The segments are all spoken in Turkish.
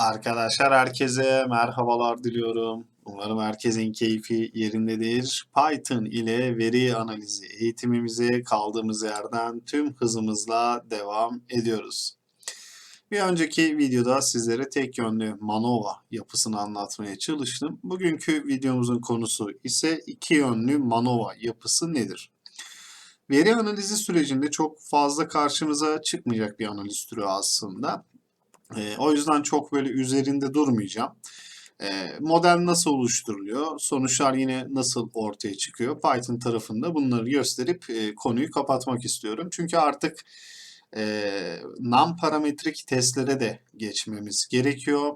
Arkadaşlar herkese merhabalar diliyorum. Umarım herkesin keyfi yerindedir. Python ile veri analizi eğitimimize kaldığımız yerden tüm hızımızla devam ediyoruz. Bir önceki videoda sizlere tek yönlü MANOVA yapısını anlatmaya çalıştım. Bugünkü videomuzun konusu ise iki yönlü MANOVA yapısı nedir? Veri analizi sürecinde çok fazla karşımıza çıkmayacak bir analiz türü aslında. E, o yüzden çok böyle üzerinde durmayacağım. E, model nasıl oluşturuluyor? Sonuçlar yine nasıl ortaya çıkıyor? Python tarafında bunları gösterip e, konuyu kapatmak istiyorum. Çünkü artık e, non parametrik testlere de geçmemiz gerekiyor.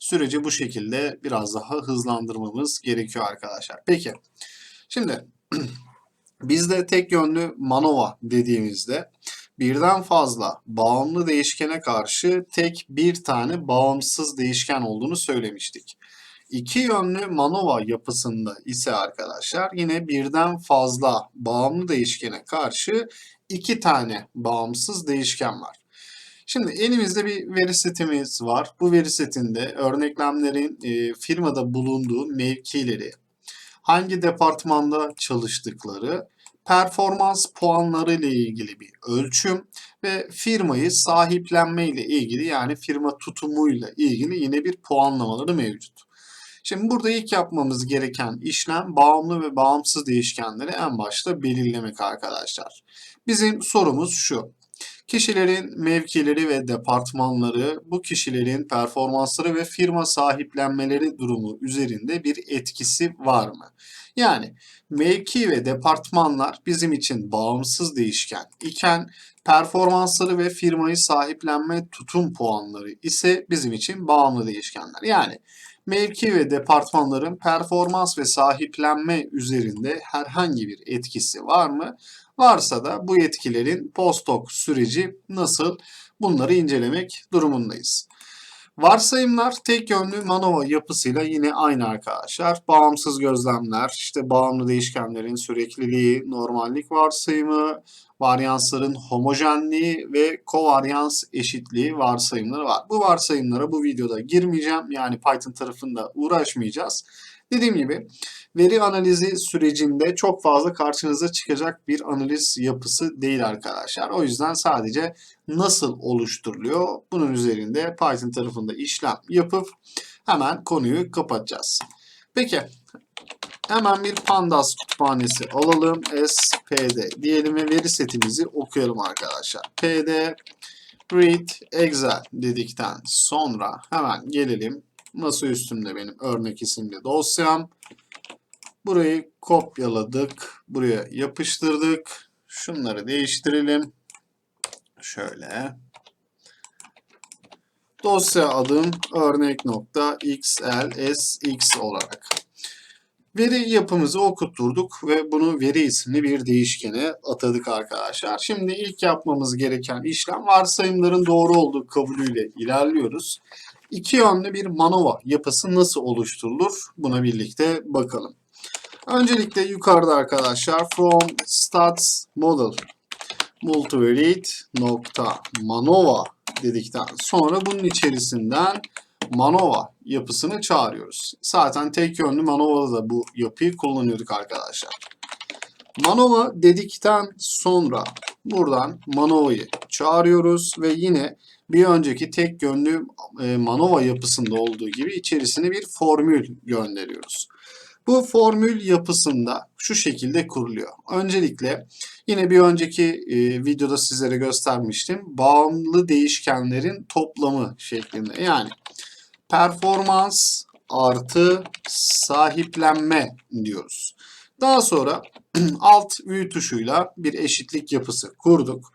Süreci bu şekilde biraz daha hızlandırmamız gerekiyor arkadaşlar. Peki, şimdi bizde tek yönlü MANOVA dediğimizde birden fazla bağımlı değişkene karşı tek bir tane bağımsız değişken olduğunu söylemiştik. İki yönlü MANOVA yapısında ise arkadaşlar yine birden fazla bağımlı değişkene karşı iki tane bağımsız değişken var. Şimdi elimizde bir veri setimiz var. Bu veri setinde örneklemlerin e, firmada bulunduğu mevkileri, hangi departmanda çalıştıkları, performans puanları ile ilgili bir ölçüm ve firmayı sahiplenme ile ilgili yani firma tutumuyla ilgili yine bir puanlamaları mevcut. Şimdi burada ilk yapmamız gereken işlem bağımlı ve bağımsız değişkenleri en başta belirlemek arkadaşlar. Bizim sorumuz şu. Kişilerin mevkileri ve departmanları bu kişilerin performansları ve firma sahiplenmeleri durumu üzerinde bir etkisi var mı? Yani mevki ve departmanlar bizim için bağımsız değişken iken performansları ve firmayı sahiplenme tutum puanları ise bizim için bağımlı değişkenler. Yani mevki ve departmanların performans ve sahiplenme üzerinde herhangi bir etkisi var mı? Varsa da bu etkilerin post-hoc süreci nasıl bunları incelemek durumundayız. Varsayımlar tek yönlü MANOVA yapısıyla yine aynı arkadaşlar. Bağımsız gözlemler, işte bağımlı değişkenlerin sürekliliği, normallik varsayımı, varyansların homojenliği ve kovaryans eşitliği varsayımları var. Bu varsayımlara bu videoda girmeyeceğim. Yani Python tarafında uğraşmayacağız. Dediğim gibi veri analizi sürecinde çok fazla karşınıza çıkacak bir analiz yapısı değil arkadaşlar. O yüzden sadece nasıl oluşturuluyor bunun üzerinde Python tarafında işlem yapıp hemen konuyu kapatacağız. Peki hemen bir pandas kütüphanesi alalım. spd diyelim ve veri setimizi okuyalım arkadaşlar. pd read excel dedikten sonra hemen gelelim Masa üstümde benim örnek isimli dosyam. Burayı kopyaladık. Buraya yapıştırdık. Şunları değiştirelim. Şöyle. Dosya adım örnek.xlsx olarak. Veri yapımızı okutturduk ve bunu veri isimli bir değişkene atadık arkadaşlar. Şimdi ilk yapmamız gereken işlem varsayımların doğru olduğu kabulüyle ilerliyoruz iki yönlü bir manova yapısı nasıl oluşturulur? Buna birlikte bakalım. Öncelikle yukarıda arkadaşlar from stats model multivariate nokta manova dedikten sonra bunun içerisinden manova yapısını çağırıyoruz. Zaten tek yönlü manova'da da bu yapıyı kullanıyorduk arkadaşlar. Manova dedikten sonra buradan manova'yı çağırıyoruz ve yine bir önceki tek yönlü e, Manova yapısında olduğu gibi içerisine bir formül gönderiyoruz. Bu formül yapısında şu şekilde kuruluyor. Öncelikle yine bir önceki e, videoda sizlere göstermiştim. Bağımlı değişkenlerin toplamı şeklinde. Yani performans artı sahiplenme diyoruz. Daha sonra alt ü tuşuyla bir eşitlik yapısı kurduk.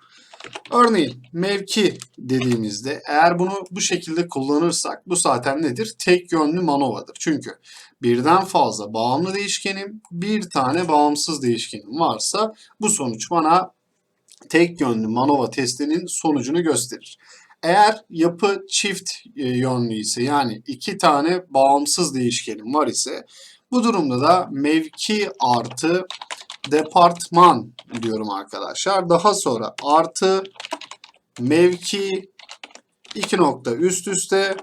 Örneğin mevki dediğimizde eğer bunu bu şekilde kullanırsak bu zaten nedir? Tek yönlü manovadır. Çünkü birden fazla bağımlı değişkenim, bir tane bağımsız değişkenim varsa bu sonuç bana tek yönlü manova testinin sonucunu gösterir. Eğer yapı çift e, yönlü ise yani iki tane bağımsız değişkenim var ise bu durumda da mevki artı departman diyorum arkadaşlar. Daha sonra artı mevki iki nokta üst üste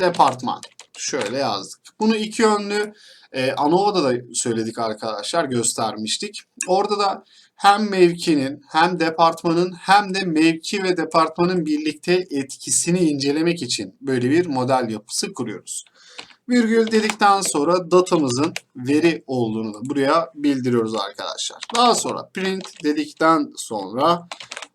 departman. Şöyle yazdık. Bunu iki yönlü e, ANOVA'da da söyledik arkadaşlar, göstermiştik. Orada da hem mevkinin hem departmanın hem de mevki ve departmanın birlikte etkisini incelemek için böyle bir model yapısı kuruyoruz. Virgül dedikten sonra datamızın veri olduğunu da buraya bildiriyoruz arkadaşlar. Daha sonra print dedikten sonra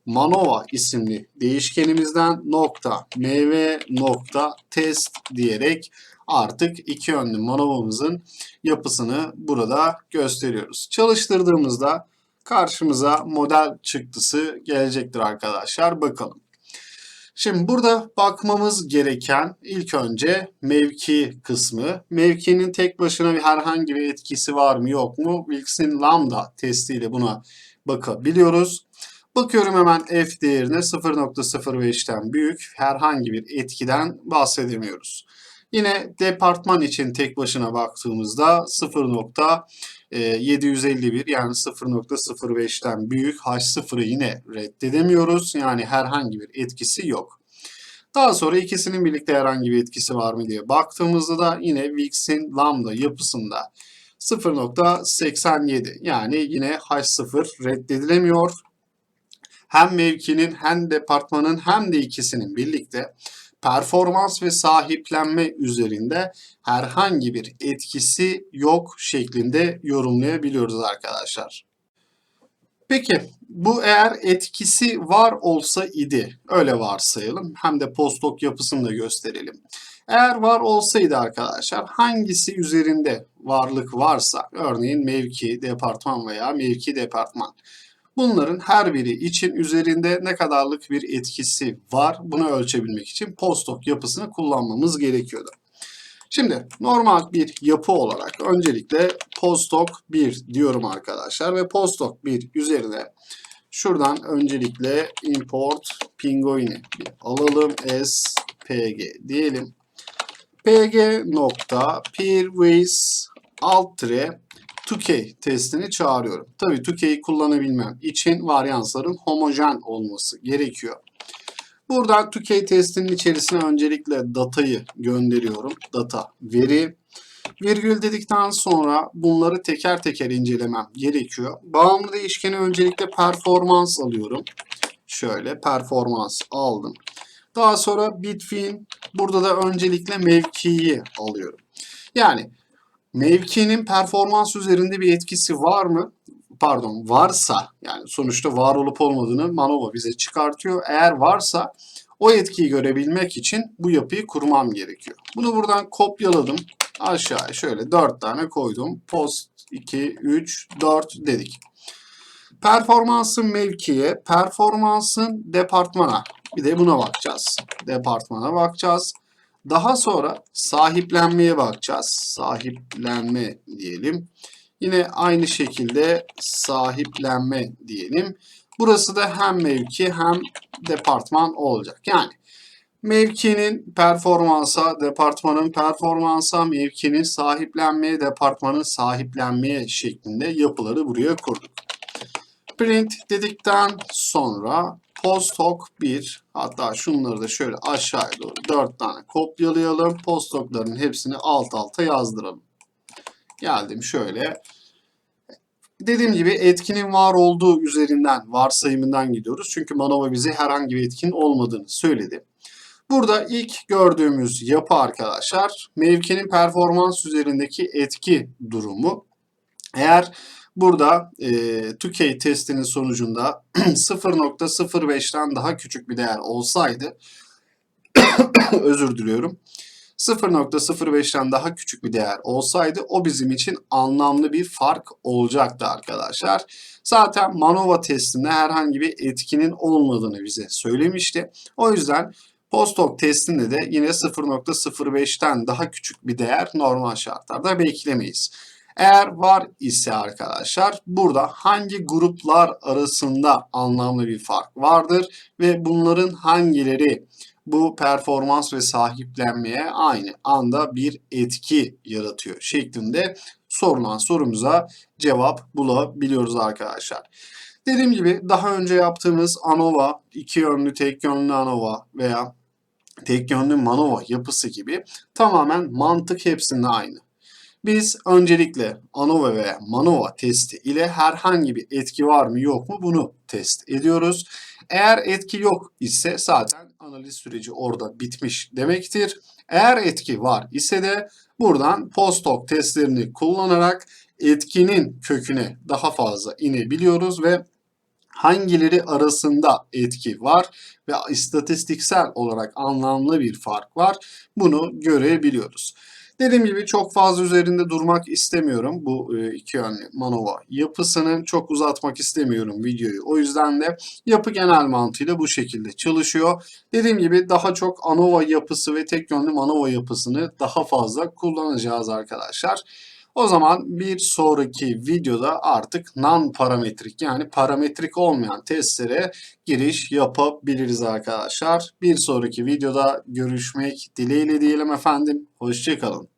Manova isimli değişkenimizden nokta mv nokta test diyerek artık iki yönlü Manova'mızın yapısını burada gösteriyoruz. Çalıştırdığımızda karşımıza model çıktısı gelecektir arkadaşlar. Bakalım. Şimdi burada bakmamız gereken ilk önce mevki kısmı. Mevkinin tek başına bir herhangi bir etkisi var mı yok mu? Wilkes'in lambda testiyle buna bakabiliyoruz. Bakıyorum hemen f değerine 0.05'ten büyük herhangi bir etkiden bahsedemiyoruz. Yine departman için tek başına baktığımızda 0.751 yani 0.05'ten büyük H0'ı yine reddedemiyoruz. Yani herhangi bir etkisi yok. Daha sonra ikisinin birlikte herhangi bir etkisi var mı diye baktığımızda da yine Wilkes'in lambda yapısında 0.87 yani yine H0 reddedilemiyor. Hem mevkinin hem departmanın hem de ikisinin birlikte performans ve sahiplenme üzerinde herhangi bir etkisi yok şeklinde yorumlayabiliyoruz arkadaşlar. Peki bu eğer etkisi var olsa idi öyle varsayalım hem de postok yapısını da gösterelim. Eğer var olsaydı arkadaşlar hangisi üzerinde varlık varsa örneğin mevki, departman veya mevki departman Bunların her biri için üzerinde ne kadarlık bir etkisi var bunu ölçebilmek için postok yapısını kullanmamız gerekiyordu. Şimdi normal bir yapı olarak öncelikle postok 1 diyorum arkadaşlar ve postok 1 üzerine şuradan öncelikle import pinguini alalım spg diyelim. pg nokta peerways alt 2K testini çağırıyorum. Tabii 2K'yi kullanabilmem için varyansların homojen olması gerekiyor. Buradan 2K testinin içerisine öncelikle datayı gönderiyorum. Data, veri. Virgül dedikten sonra bunları teker teker incelemem gerekiyor. Bağımlı değişkeni öncelikle performans alıyorum. Şöyle performans aldım. Daha sonra bitfin burada da öncelikle mevkiyi alıyorum. Yani mevkinin performans üzerinde bir etkisi var mı? Pardon varsa yani sonuçta var olup olmadığını Manova bize çıkartıyor. Eğer varsa o etkiyi görebilmek için bu yapıyı kurmam gerekiyor. Bunu buradan kopyaladım. Aşağıya şöyle 4 tane koydum. Post 2, 3, 4 dedik. Performansın mevkiye, performansın departmana. Bir de buna bakacağız. Departmana bakacağız. Daha sonra sahiplenmeye bakacağız. Sahiplenme diyelim. Yine aynı şekilde sahiplenme diyelim. Burası da hem mevki hem departman olacak. Yani mevkinin performansa, departmanın performansa, mevkinin sahiplenmeye, departmanın sahiplenmeye şeklinde yapıları buraya kurduk. Print dedikten sonra Posthoc 1 hatta şunları da şöyle aşağıya doğru 4 tane kopyalayalım. Posthoc'ların hepsini alt alta yazdıralım. Geldim şöyle. Dediğim gibi etkinin var olduğu üzerinden, varsayımından gidiyoruz. Çünkü Manova bize herhangi bir etkin olmadığını söyledi. Burada ilk gördüğümüz yapı arkadaşlar mevkinin performans üzerindeki etki durumu. Eğer Burada e, 2K testinin sonucunda 0.05'ten daha küçük bir değer olsaydı özür diliyorum. 0.05'ten daha küçük bir değer olsaydı o bizim için anlamlı bir fark olacaktı arkadaşlar. Zaten Manova testinde herhangi bir etkinin olmadığını bize söylemişti. O yüzden Postdoc testinde de yine 0.05'ten daha küçük bir değer normal şartlarda beklemeyiz. Eğer var ise arkadaşlar burada hangi gruplar arasında anlamlı bir fark vardır ve bunların hangileri bu performans ve sahiplenmeye aynı anda bir etki yaratıyor şeklinde sorulan sorumuza cevap bulabiliyoruz arkadaşlar. Dediğim gibi daha önce yaptığımız ANOVA, iki yönlü tek yönlü ANOVA veya tek yönlü manova yapısı gibi tamamen mantık hepsinde aynı. Biz öncelikle ANOVA veya MANOVA testi ile herhangi bir etki var mı yok mu bunu test ediyoruz. Eğer etki yok ise zaten analiz süreci orada bitmiş demektir. Eğer etki var ise de buradan post-hoc testlerini kullanarak etkinin köküne daha fazla inebiliyoruz ve hangileri arasında etki var ve istatistiksel olarak anlamlı bir fark var bunu görebiliyoruz. Dediğim gibi çok fazla üzerinde durmak istemiyorum bu e, iki yönlü manova yapısının çok uzatmak istemiyorum videoyu. O yüzden de yapı genel mantığıyla bu şekilde çalışıyor. Dediğim gibi daha çok ANOVA yapısı ve tek yönlü manova yapısını daha fazla kullanacağız arkadaşlar. O zaman bir sonraki videoda artık non parametrik yani parametrik olmayan testlere giriş yapabiliriz arkadaşlar. Bir sonraki videoda görüşmek dileğiyle diyelim efendim. Hoşçakalın.